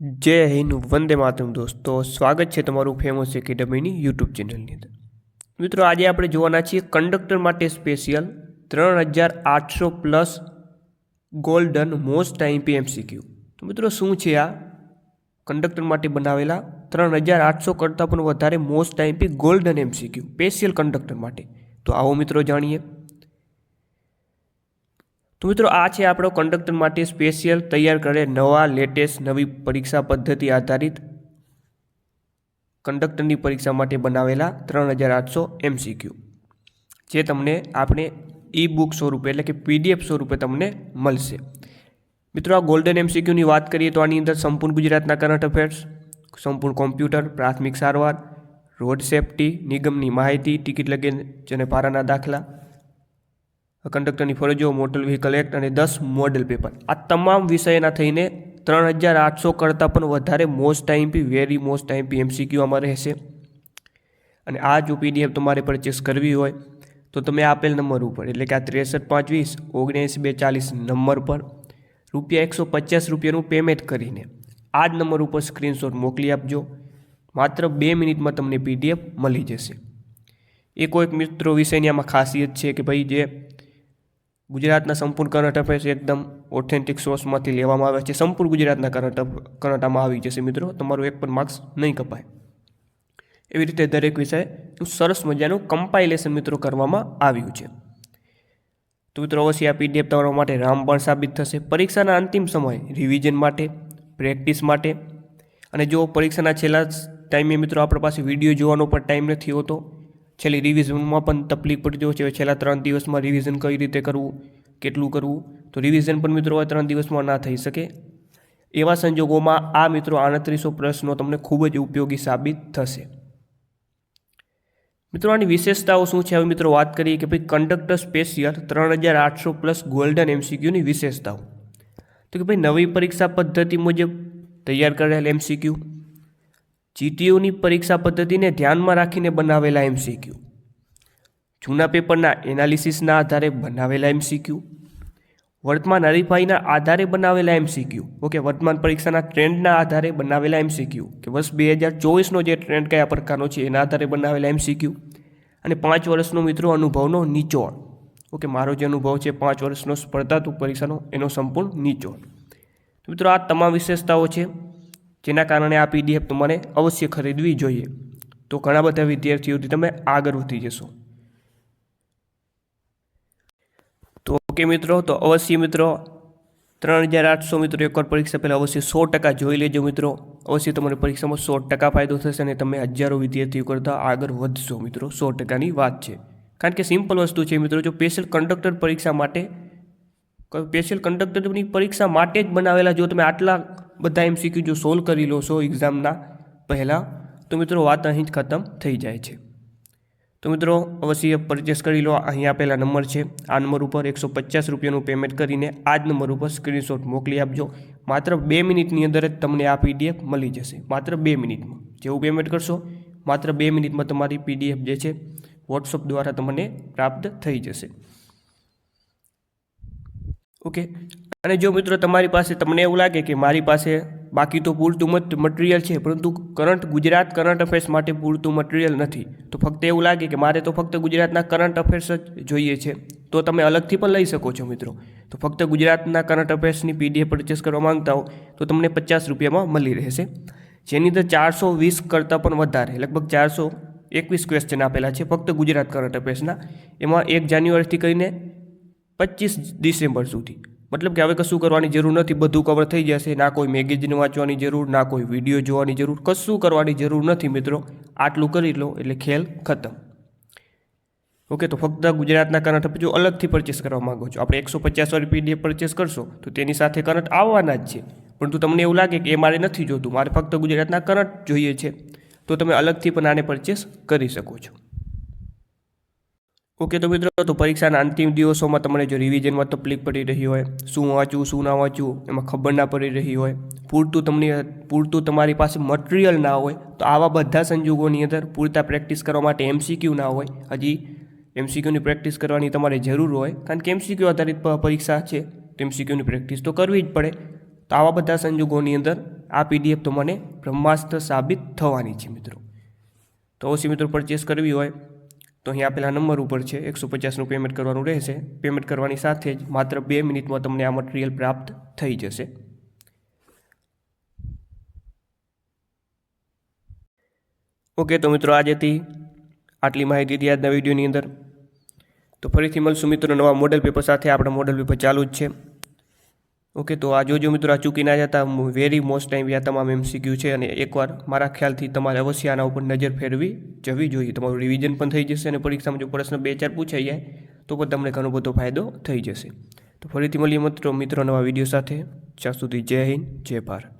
જય હિન્દ, વંદે માતરમ દોસ્તો. સ્વાગત છે તમારું ફેમસ એકેડમીની યુટ્યુબ ચેનલની અંદર. મિત્રો, આજે આપણે જોવાના છીએ કંડક્ટર માટે સ્પેશિયલ ત્રણ હજાર આઠસો plus golden most time MCQ તો મિત્રો, શું છે આ? કંડક્ટર માટે બનાવેલા ત્રણ હજાર આઠસો કરતાં પણ વધારે most time golden MCQ special conductor માટે. તો આવો મિત્રો, જાણીએ. તો મિત્રો, આ છે આપણો કંડક્ટર માટે સ્પેશિયલ તૈયાર કરે નવા લેટેસ્ટ નવી પરીક્ષા પદ્ધતિ આધારિત કંડક્ટરની પરીક્ષા માટે બનાવેલા ત્રણ હજાર આઠસો એમસીક્યુ જે તમને આપણે ઈ બુક સ્વરૂપે એટલે કે પીડીએફ સ્વરૂપે તમને મળશે. મિત્રો, આ ગોલ્ડન એમસીક્યુની વાત કરીએ તો આની અંદર સંપૂર્ણ ગુજરાતના કરંટ અફેર્સ સંપૂર્ણ કોમ્પ્યુટર પ્રાથમિક સારવાર રોડ સેફટી નિગમની માહિતી ટિકિટ લગેજ અને ભાડાના દાખલા કંડક્ટરની ફરજો મોટર વ્હીકલ એક્ટ અને દસ મોડેલ પેપર આ તમામ વિષયના થઈને ત્રણ હજાર આઠસો કરતાં પણ વધારે મોસ્ટ ટાઈમપી વેરી મોસ્ટ ટાઈમપી એમસીક્યુ આમાં રહેશે. અને આ જો પીડીએફ તમારે પરચેસ કરવી હોય તો તમે આપેલ નંબર ઉપર, એટલે કે આ ત્રેસઠ પાંચ વીસ ઓગણએંસી બે ચાલીસ નંબર પર રૂપિયા એકસો પચાસ રૂપિયાનું પેમેન્ટ કરીને આ જ નંબર ઉપર સ્ક્રીનશોટ મોકલી આપજો. માત્ર બે મિનિટમાં તમને પીડીએફ મળી જશે. એ કોઈક મિત્રો વિષયની આમાં ખાસિયત છે કે ભાઈ જે ગુજરાતના સંપૂર્ણ કરંટ અફેર્સ એકદમ ઓથેન્ટિક સોર્સમાંથી લેવામાં આવે છે. સંપૂર્ણ ગુજરાતના કરંટ કરંટામાં આવી જશે મિત્રો. તમારું એક પણ માર્ક્સ નહીં કપાય. એવી રીતે દરેક વિષય સરસ મજાનું કમ્પાઇલેશન મિત્રો કરવામાં આવ્યું છે. તો મિત્રો અવશ્ય આ પીડીએફ તમારા માટે રામબાણ સાબિત થશે. પરીક્ષાના અંતિમ સમય રિવિઝન માટે પ્રેક્ટિસ માટે. અને જો પરીક્ષાના છેલ્લા ટાઈમે મિત્રો આપણા પાસે વીડિયો જોવાનો પણ ટાઈમ નથી હોતો છેલ્લી રિવિઝનમાં પણ તકલીફ પડતી હોય છે. છેલ્લા ત્રણ દિવસમાં રિવિઝન કઈ રીતે કરવું, કેટલું કરવું? તો રિવિઝન પણ મિત્રો ત્રણ દિવસમાં ના થઈ શકે. એવા સંજોગોમાં આ મિત્રો આડત્રીસો પ્રશ્નો તમને ખૂબ જ ઉપયોગી સાબિત થશે. મિત્રો આની વિશેષતાઓ શું છે? હવે મિત્રો વાત કરીએ કે ભાઈ કંડક્ટર સ્પેશિયલ ત્રણ હજાર આઠસો પ્લસ ગોલ્ડન એમસીક્યુની વિશેષતાઓ. તો કે ભાઈ નવી પરીક્ષા પદ્ધતિ મુજબ તૈયાર કરેલ એમસીક્યુ જીટીયુની પરીક્ષા પદ્ધતિને ધ્યાનમાં રાખીને બનાવેલા એમસીક્યુ જૂના પેપરના એનાલિસિસના આધારે બનાવેલા એમસીક્યુ વર્તમાન હરીફાઈના આધારે બનાવેલા એમસીક્યુ ઓકે, વર્તમાન પરીક્ષાના ટ્રેન્ડના આધારે બનાવેલા એમસીક્યુ કે વર્ષ બે હજાર ચોવીસનો જે ટ્રેન્ડ કયા પ્રકારનો છે, એના આધારે બનાવેલા એમસીક્યુ અને પાંચ વર્ષનો મિત્રો અનુભવનો નિચોડ ઓકે, મારો જે અનુભવ છે, પાંચ વર્ષનો સ્પર્ધાત્મક પરીક્ષાનો, એનો સંપૂર્ણ નિચોડ મિત્રો, આ તમામ વિશેષતાઓ છે. જેના કારણે આ પીડીએફ તમારે અવશ્ય ખરીદવી જોઈએ. તો ઘણા બધા વિદ્યાર્થીઓથી તમે આગળ વધી જશો. તો ઓકે મિત્રો, તો અવશ્ય મિત્રો ત્રણ હજાર આઠસો મિત્રો એકવાર પરીક્ષા પહેલાં અવશ્ય સો ટકા જોઈ લેજો મિત્રો. અવશ્ય તમારી પરીક્ષામાં સો ટકા ફાયદો થશે અને તમે હજારો વિદ્યાર્થીઓ કરતાં આગળ વધશો મિત્રો. સો ટકાની વાત છે. કારણ કે સિમ્પલ વસ્તુ છે મિત્રો, જો સ્પેશિયલ કંડક્ટર પરીક્ષા માટે સ્પેશિયલ કંડક્ટરની પરીક્ષા માટે જ બનાવેલા જો તમે આટલા બધા એમસીક્યુ જો સોલ્વ કરી લો છો એક્ઝામના પહેલાં, તો મિત્રો વાત અહીં જ ખતમ થઈ જાય છે. તો મિત્રો અવશ્ય પરચેસ કરી લો. અહીં આપેલા નંબર છે. આ નંબર ઉપર એકસો પચાસ રૂપિયાનું પેમેન્ટ કરીને આ જ નંબર ઉપર સ્ક્રીનશોટ મોકલી આપજો. માત્ર બે મિનિટની અંદર જ તમને આ પીડીએફ મળી જશે. માત્ર બે મિનિટમાં. જેવું પેમેન્ટ કરશો, માત્ર બે મિનિટમાં તમારી પીડીએફ જે છે વોટ્સઅપ દ્વારા તમને પ્રાપ્ત થઈ જશે. ઓકે અને જો મિત્રો તમારી પાસે તમને એવું લાગે કે મારી પાસે બાકી તો પૂરતું મત મટીરિયલ છે, પરંતુ કરંટ ગુજરાત કરંટ અફેર્સ માટે પૂરતું મટીરિયલ નથી, તો ફક્ત એવું લાગે કે મારે તો ફક્ત ગુજરાતના કરંટ અફેર્સ જ જોઈએ છે, તો તમે અલગથી પણ લઈ શકો છો મિત્રો. તો ફક્ત ગુજરાતના કરંટ અફેર્સની પીડીએફ પરચેસ કરવા માંગતા હો, તો તમને પચાસ રૂપિયામાં મળી રહેશે. જેની અંદર ચારસો વીસ કરતાં પણ વધારે, લગભગ ચારસો એકવીસ ક્વેશ્ચન આપેલા છે ફક્ત ગુજરાત કરંટ અફેર્સના એમાં એક જાન્યુઆરીથી કરીને પચીસ ડિસેમ્બર સુધી. મતલબ કે હવે કશું કરવાની જરૂર નથી, બધું કવર થઈ જશે. ના કોઈ મેગેઝિન વાંચવાની જરૂર, ના કોઈ વીડિયો જોવાની જરૂર, કશું કરવાની જરૂર નથી મિત્રો. આટલું કરી લો, એટલે ખેલ ખતમ. ઓકે, તો ફક્ત ગુજરાતના કરંટ જો અલગથી પરચેસ કરવા માગો છો. આપણે એકસો પચાસ વાળી પીડીએફ પરચેસ કરશો, તો તેની સાથે કરંટ આવવાના જ છે. પરંતુ તમને એવું લાગે કે એ મારે નથી જોતું, મારે ફક્ત ગુજરાતના કરંટ જોઈએ છે. તો તમે અલગથી પણ આને પરચેસ કરી શકો છો. ઓકે, તો મિત્રો, તો પરીક્ષાના અંતિમ દિવસોમાં તમને જો રિવિઝનમાં તકલીફ પડી રહી હોય, શું વાંચવું, શું ના વાંચવું, એમાં ખબર ના પડી રહી હોય, પૂરતું તમને, પૂરતું તમારી પાસે મટીરિયલ ના હોય, તો આવા બધા સંજોગોની અંદર પૂરતા પ્રેક્ટિસ કરવા માટે એમસીક્યુ ના હોય. હજી એમસીક્યુની પ્રેક્ટિસ કરવાની તમારે જરૂર હોય, કારણ કે એમસીક્યુ આધારિત પરીક્ષા છે, તો એમસીક્યુની પ્રેક્ટિસ તો કરવી જ પડે. તો આવા બધા સંજોગોની અંદર આ પીડીએફ તો મને બ્રહ્માસ્ત્ર સાબિત થવાની છે, મિત્રો. તો ઓછી મિત્રો પરચેસ કરવી હોય તો અહીં આપેલા નંબર ઉપર છે, એકસો પચાસનું પેમેન્ટ કરવાનું રહેશે. પેમેન્ટ કરવાની સાથે જ માત્ર બે મિનિટમાં તમને આ મટીરિયલ પ્રાપ્ત થઈ જશે. ઓકે, તો મિત્રો આજેથી આટલી માહિતી હતી આજના વિડીયોની અંદર. તો ફરીથી મળશું મિત્રો નવા મોડલ પેપર સાથે. આપણા મોડલ પેપર ચાલુ જ છે. ઓકે તો આ જોજો મિત્રો, આ ચૂકી ના જતા વેરી મોસ્ટ ટાઈમ આ તમામ એમસીક્યુ છે અને એકવાર મારા ખ્યાલથી તમારે અવશ્ય આના ઉપર નજર ફેરવી જવી જોઈએ. તમારું રિવિઝન પણ થઈ જશે અને પરીક્ષામાં જો પ્રશ્ન બે ચાર પૂછાઈ જાય, તો પણ તમને ઘણો બધો ફાયદો થઈ જશે. તો ફરીથી મળીએ મિત્રો મિત્રો નવા વીડિયો સાથે. જ્યાં સુધી જય હિન્દ, જય ભારત.